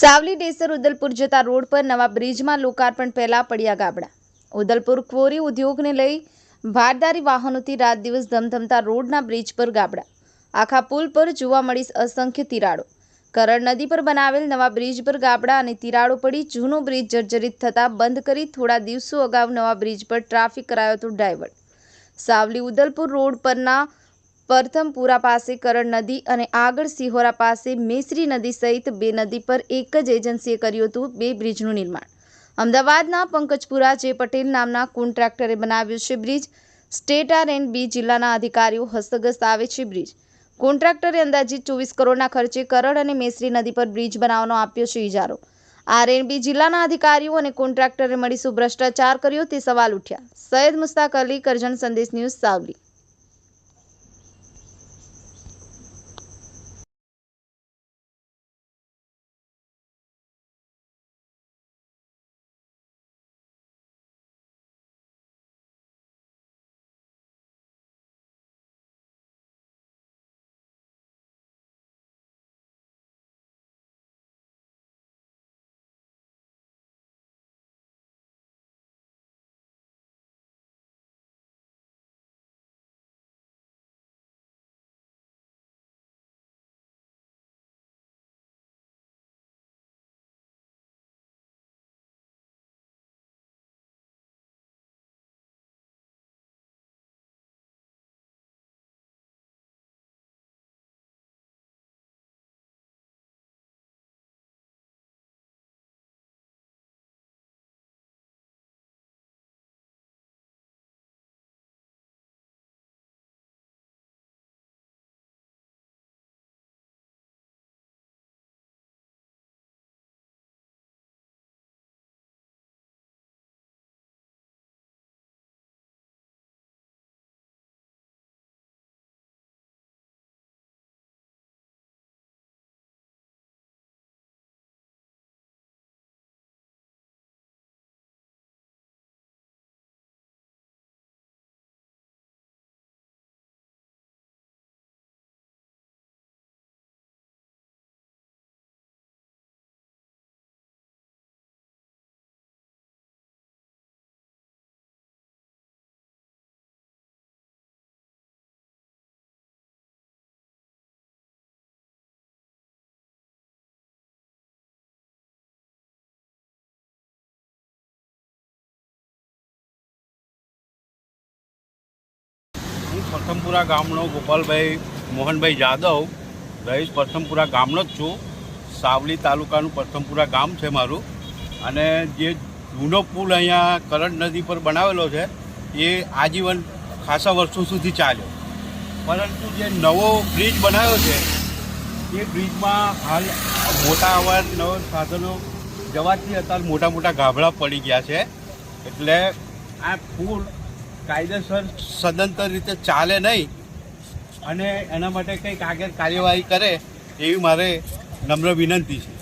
સાવલી ડેસર ઉદલપુર જતા રોડ પર નવા બ્રિજમાં લોકાર્પણ પહેલા પડ્યા ગાબડા. ઉદલપુર ક્વોરી ઉદ્યોગને લઈ ભારદારી વાહનોથી રાત દિવસ ધમધમતા રોડના બ્રિજ પર ગાબડા. આખા પુલ પર જોવા મળી અસંખ્ય તિરાડો. કરણ નદી પર બનાવેલ નવા બ્રિજ પર ગાબડા અને તિરાડો પડી જૂનો બ્રિજ જર્જરિત થતાં બંધ કરી થોડા દિવસો અગાઉ નવા બ્રિજ પર ટ્રાફિક કરાયો હતો ડાયવર્ટ સાવલી ઉદલપુર રોડ પરના પ્રથમપુરા પાસે કરણ નદી અને આગળ સિહોરા પાસે મેસરી નદી સહિત બે નદી પર એક જ એજન્સીએ કર્યું હતું બે બ્રિજનું નિર્માણ. અમદાવાદના પંકજપુરા જે પટેલ નામના કોન્ટ્રાક્ટરે બનાવ્યો છે bridge, state R and B જિલ્લાના અધિકારીઓ હસ્તગસ્ત આવે છે બ્રિજ. કોન્ટ્રાક્ટરે અંદાજિત ચોવીસ કરોડના ખર્ચે કરડ અને મેસરી નદી પર બ્રિજ બનાવવાનો આપ્યો છે ઇજારો. આર એન્ડ બી જિલ્લાના અધિકારીઓ અને કોન્ટ્રાક્ટરે મળી શું ભ્રષ્ટાચાર કર્યો તે સવાલ ઉઠ્યા. સૈયદ મુસ્તાક અલી કરજણ સંદેશ ન્યૂઝ સાવલી. પ્રથમપુરા ગામનો ગોપાલભાઈ મોહનભાઈ જાદવ. રહીશ પ્રથમપુરા ગામનો જ છું. સાવલી તાલુકાનું પ્રથમપુરા ગામ છે મારું. અને જે જૂનો પુલ અહીંયા કરંટ નદી પર બનાવેલો છે, એ આજીવન ખાસા વર્ષો સુધી ચાલ્યો. પરંતુ જે નવો બ્રિજ બનાવ્યો છે, એ બ્રિજમાં હાલ મોટા અવાજ, નવા સાધનો જવાથી અત્યારે મોટા મોટા ગાભડા પડી ગયા છે. એટલે આ પુલ કાયદેસર સદંતર રીતે ચાલે નહીં અને એના માટે કંઈક આગળ કાર્યવાહી કરે એવી મારે નમ્ર વિનંતી છે.